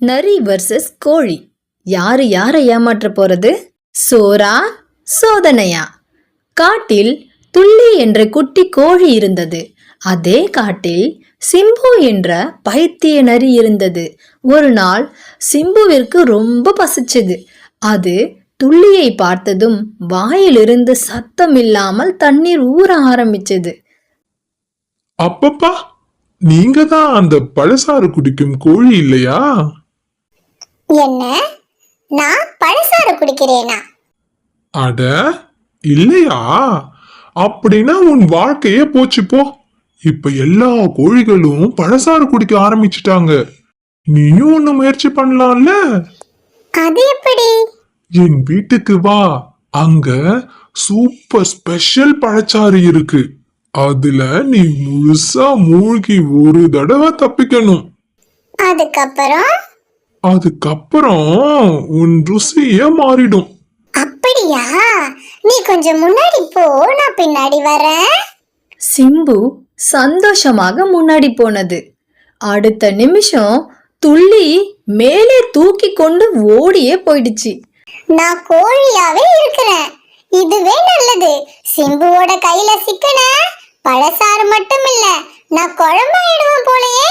நரி வர்சஸ் கோழி. யாரு யாரை ஏமாற்ற போறது? சோரா சோதனையா? காட்டில் துள்ளி என்ற குட்டி கோழி இருந்தது. அதே காட்டில் சிம்பு என்ற பைத்திய நரி இருந்தது. ஒரு நாள் சிம்புவிற்கு ரொம்ப பசிச்சது. அது துள்ளியை பார்த்ததும் வாயிலிருந்து சத்தம் இல்லாமல் தண்ணீர் ஊற ஆரம்பிச்சது. அப்பப்பா நீங்க தான் அந்த பழசாறு குடிக்கும் கோழி இல்லையா? என்ன? நான் பழசாறு குடிக்கிறேனா? அட இல்லையா? அப்படின்னா உன் வாழ்க்கையே போச்சு போ. இப்ப எல்லா கோழிகளும் பழசாறு குடிக்க ஆரம்பிச்சிட்டாங்க. நீயும் ஒண்ணு முயற்சி பண்ணலாம்ல? அது எப்படி? என் வீட்டுக்கு வா. அங்க சூப்பர் ஸ்பெஷல் பழச்சாறு இருக்கு. அதுல நீ முழுசா மூழ்கி ஒரு தடவை தப்பிக்கணும். அதுக்கப்புறம்? அதுக்கப்புறம் உன் ருசியே மாறிடும். அப்படியா? நீ கொஞ்சம் முன்னாடி போ நான் பின்னாடி வரேன். சிம்பு சந்தோஷமாக முன்னாடி போனது. அடுத்த நிமிஷம் துள்ளி மேலே தூக்கி கொண்டு ஓடியே போயிடுச்சு. நான் கோழியாவே இருக்கிறேன். இதுவே நல்லது. சிம்புவோட கையில சிக்கன. பழசாறு மட்டும் இல்ல நான் குழம்பாயிடுவேன் போலயே.